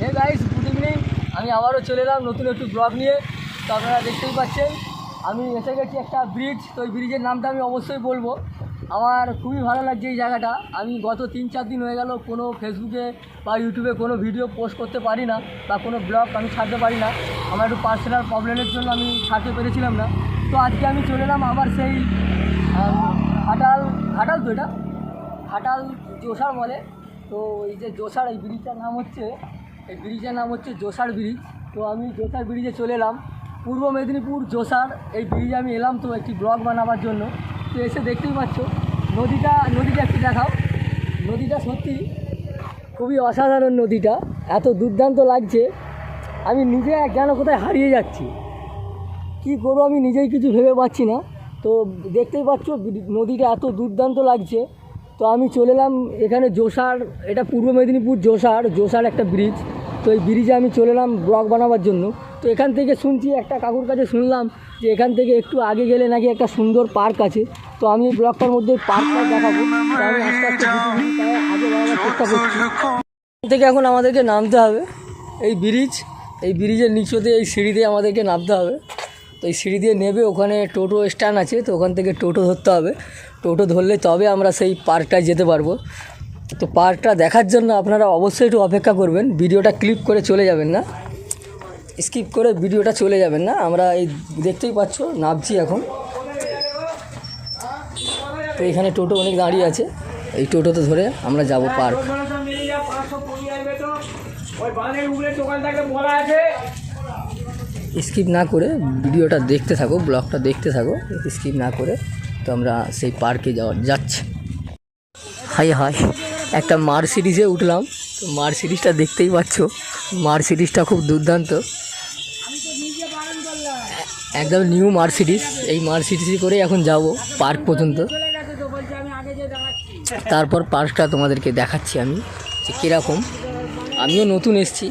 Hey guys good evening আমি আবারও চলে এলাম নতুন একটু ব্লগ নিয়ে। তো আপনারা দেখতেই পাচ্ছেন, আমি এসে গেছি একটা ব্রিজ তো ওই ব্রিজের নামটা আমি অবশ্যই বলব। আমার খুবই ভালো লাগছে এই জায়গাটা। আমি গত তিন চার দিন হয়ে গেল কোনো ফেসবুকে বা ইউটিউবে কোনো ভিডিও পোস্ট করতে পারি না বা কোনো ব্লগ আমি ছাড়তে পারি না। আমার একটু পার্সোনাল প্রবলেমের জন্য আমি ছাড়তে পেরেছিলাম না। তো আজকে আমি চলে এলাম আবার সেই হাটাল হাটাল তো এটা? ঘাটাল, জোসার বলে তো এই যে জোসার এই ব্রিজটার নাম হচ্ছে এই ব্রিজের নাম হচ্ছে জোসার ব্রিজ। তো আমি জোসার ব্রিজে চলে এলাম। পূর্ব মেদিনীপুর জোসার এই ব্রিজে আমি এলাম তো একটি ব্লগ বানাবার জন্য। তো এসে দেখতেই পাচ্ছ, নদীটা নদীটা একটু দেখাও। নদীটা সত্যি খুবই অসাধারণ নদীটা। এত দুর্দান্ত লাগছে। আমি নিজে যেন কোথায় হারিয়ে যাচ্ছি? কী করব আমি নিজেই কিছু ভেবে পাচ্ছি না। তো দেখতেই পাচ্ছ, নদীটা এত দুর্দান্ত লাগছে। তো আমি চলে এলাম এখানে জোসার, এটা পূর্ব মেদিনীপুর জোসার জোসার একটা ব্রিজ তো এই ব্রিজে আমি চলে এলাম ব্লগ বানাবার জন্য। তো এখান থেকে শুনছি, একটা কাকুর কাছে শুনলাম যে এখান থেকে একটু আগে গেলে নাকি একটা সুন্দর পার্ক আছে। তো আমি এই মধ্যে পার্কটা দেখাবো। চেষ্টা করছি। এখান থেকে এখন আমাদেরকে নামতে হবে। এই ব্রিজ এই ব্রিজের নিচে দিয়ে, এই সিঁড়ি দিয়ে আমাদেরকে নামতে হবে। তো এই সিঁড়ি দিয়ে নেবে, ওখানে টোটো স্ট্যান্ড আছে, তো ওখান থেকে টোটো ধরতে হবে। টোটো ধরলে তবে আমরা সেই পার্কটায় যেতে পারব। তো পার্কটা দেখার জন্য আপনারা অবশ্যই একটু অপেক্ষা করবেন। ভিডিওটা ক্লিক করে চলে যাবেন না। স্কিপ করে ভিডিওটা চলে যাবেন না। আমরা এই দেখতেই পাচ্ছ, নামছি এখন। তো এখানে টোটো অনেক দাঁড়িয়ে আছে। এই টোটোতে ধরে আমরা যাব পার্ক। স্কিপ না করে ভিডিওটা দেখতে থাকো, ব্লগটা দেখতে থাকো, স্কিপ না করে। তো আমরা সেই পার্কে যাওয়ার যাচ্ছি। হাই হাই একটা মার্সিডিজে উঠলাম। তো মার্সিডিজটা দেখতেই পাচ্ছ মার্সিডিজটা খুব দুর্দান্ত। একদম নিউ মার্সিডিজ এই মার্সিডিজে করে এখন যাব পার্ক পর্যন্ত। তারপর পার্কটা তোমাদেরকে দেখাচ্ছি আমি, যে কীরকম। আমিও নতুন এসেছি,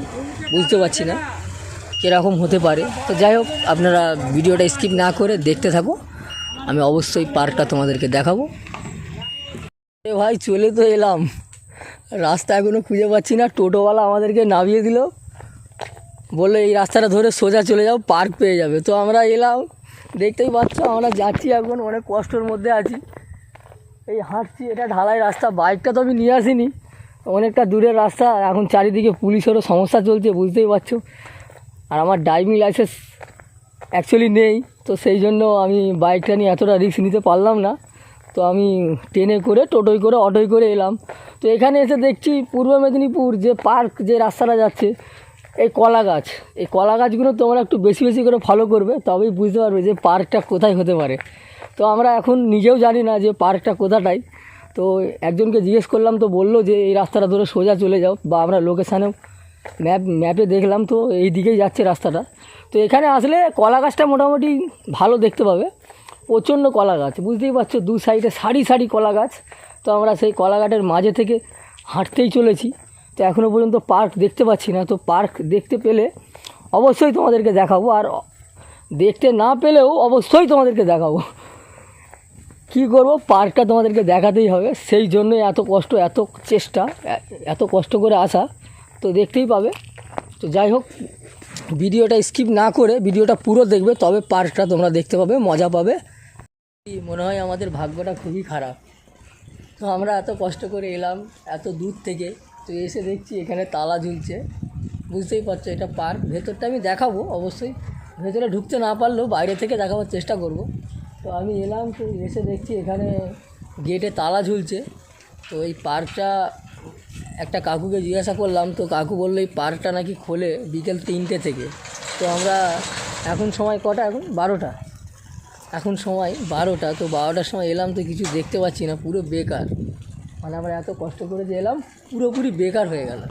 বুঝতে পারছি না কীরকম হতে পারে। তো যাই হোক, আপনারা ভিডিওটা স্কিপ না করে দেখতে থাকো। আমি অবশ্যই পার্কটা তোমাদেরকে দেখাবো। এ ভাই, চলে তো এলাম। রাস্তা এখনও খুঁজে পাচ্ছি না। টোটোওয়ালা আমাদেরকে নামিয়ে দিল। বলল, এই রাস্তাটা ধরে সোজা চলে যাও, পার্ক পেয়ে যাবে। তো আমরা এলাম। দেখতেই পাচ্ছ, আমরা যাচ্ছি এখন অনেক কষ্টের মধ্যে আছি। এই হাঁটছি, এটা ঢালাই রাস্তা। বাইকটা তো আমি নিয়ে আসিনি। অনেকটা দূরের রাস্তা। এখন চারিদিকে পুলিশেরও সমস্যা চলছে, বুঝতেই পারছ। আর আমার ড্রাইভিং লাইসেন্স অ্যাকচুয়ালি নেই। তো সেই জন্য আমি বাইকটা নিয়ে এতটা রিস্ক নিতে পারলাম না। তো আমি ট্রেনে করে, টোটোয় করে, অটোয় করে এলাম। তো এখানে এসে দেখছি পূর্ব মেদিনীপুর যে পার্ক, যে রাস্তাটা যাচ্ছে, এই কলা গাছ। এই কলা গাছগুলো তোমরা একটু বেশি বেশি করে ফলো করবে, তবেই বুঝতে পারবে যে পার্কটা কোথায় হতে পারে। তো আমরা এখন নিজেও জানি না যে পার্কটা কোথাটাই। তো একজনকে জিজ্ঞেস করলাম, তো বলল যে এই রাস্তাটা ধরে সোজা চলে যাও বা আমরা লোকেশানেও ম্যাপ, ম্যাপে দেখলাম তো এই দিকেই যাচ্ছে রাস্তাটা। তো এখানে আসলে কলা গাছটা মোটামুটি ভালো দেখতে পাবে। প্রচণ্ড কলা গাছ, বুঝতেই পারছ, দু সাইডে সারি সারি কলা গাছ। তো আমরা সেই কলা গাছের মাঝে থেকে হাঁটতেই চলেছি। তো এখনও পর্যন্ত পার্ক দেখতে পাচ্ছি না। তো পার্ক দেখতে পেলে অবশ্যই তোমাদেরকে দেখাবো। আর দেখতে না পেলেও অবশ্যই তোমাদেরকে দেখাবো। কী করব? পার্কটা তোমাদেরকে দেখাতেই হবে। সেই জন্যই এত কষ্ট, এত চেষ্টা এত কষ্ট করে আসা। তো দেখতেই পাবে। তো যাই হোক, ভিডিওটা স্কিপ না করে ভিডিওটা পুরো দেখবে, তবে পার্কটা তোমরা দেখতে পাবে, মজা পাবে। মনে হয় আমাদের ভাগ্যটা খুবই খারাপ। তো আমরা এত কষ্ট করে এলাম, এত দূর থেকে, তো এসে দেখছি এখানে তালা ঝুলছে। বুঝতেই পারছ, এটা পার্ক ভেতরটা আমি দেখাবো, অবশ্যই। ভেতরে ঢুকতে না পারলেও বাইরে থেকে দেখাবার চেষ্টা করব। তো আমি এলাম, তো এসে দেখছি এখানে গেটে তালা ঝুলছে। তো এই পার্কটা একটা কাকুকে জিজ্ঞাসা করলাম, তো কাকু বলল এই পার্কটা নাকি খোলে বিকেল তিনটে থেকে। তো আমরা এখন সময় কটা? এখন বারোটা। এখন সময় বারোটা, তো বারোটার সময় এলাম তো কিছু দেখতে পাচ্ছি না, পুরো বেকার। মানে আমরা এত কষ্ট করে যে এলাম, পুরোপুরি বেকার হয়ে গেল